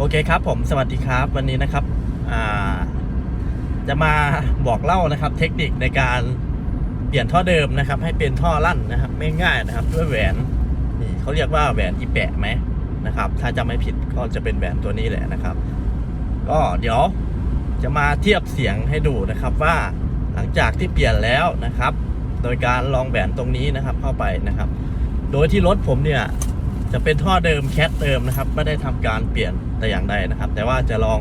โอเคครับผมสวัสดีครับวันนี้นะครับจะมาบอกเล่านะครับ เทคนิคในการเปลี่ยนท่อเดิมนะครับ ให้เป็นท่อลั่นนะครับไม่ง่ายนะครับ ด้วยแหวนนี่เขาเรียกว่าแหวนอีแปะไหมนะครับ ถ้าจำไม่ผิดก็จะเป็นแหวนตัวนี้แหละนะครับ ก็เดี๋ยวจะมาเทียบเสียงให้ดูนะครับว่าหลังจากที่เปลี่ยนแล้วนะครับ โดยการลองแหวนตรงนี้นะครับเข้าไปนะครับ โดยที่รถผมเนี่ย จะเป็นท่อเดิมแคทเดิมนะครับ ไม่ได้ทำการเปลี่ยนแต่อย่างใดนะครับ แต่ว่าจะลอง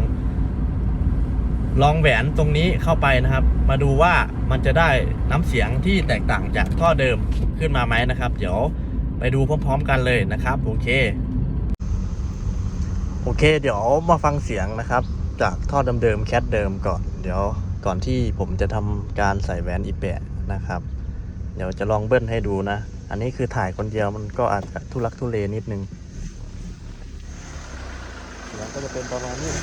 ลองแหวนตรงนี้เข้าไปนะครับ มาดูว่ามันจะได้น้ำเสียงที่แตกต่างจากท่อเดิมขึ้นมาไหมนะครับ เดี๋ยวไปดูพร้อม ๆ กันเลยนะครับ โอเค โอเค เดี๋ยวมาฟังเสียงนะครับ จากท่อเดิมๆแคทเดิมก่อนเดี๋ยวก่อนที่ผมจะทำการใส่แหวนอีแปะนะครับ เดี๋ยวจะลองเบิ้ลให้ดูนะ อันนี้คือถ่ายคนเดียวมันก็อาจจะทุลักทุเลนิดนึงเสียงก็จะเป็นประมาณนี้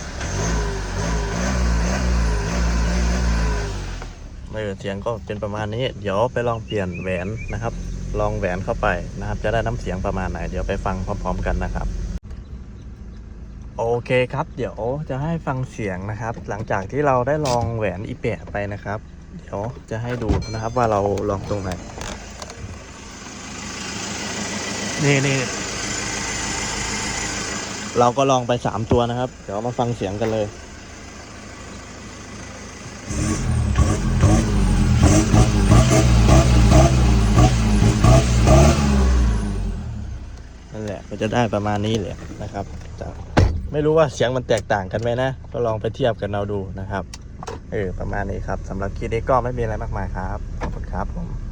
เออเสียงก็เป็นประมาณนี้ เดี๋ยวไปลองเปลี่ยนแหวนนะครับ ลองแหวนเข้าไปนะครับ จะได้น้ำเสียงประมาณไหน เดี๋ยวไปฟังพร้อม ๆ กันนะครับ โอเคครับ เดี๋ยวจะให้ฟังเสียงนะครับ หลังจากที่เราได้ลองแหวนอีแปะไปนะครับ เดี๋ยวจะให้ดูนะครับว่าเราลองตรงไหน นี่นี่เราก็ลองไปสามตัวนะครับ เดี๋ยวมาฟังเสียงกันเลยนั่นแหละก็จะได้ประมาณนี้เลยนะครับไม่รู้ว่าเสียงมันแตกต่างกันไหมนะ ก็ลองไปเทียบกันเราดูนะครับ เออ ประมาณนี้ครับสำหรับคลิปนี้ก็ไม่มีอะไรมากมายครับ ขอบคุณครับผม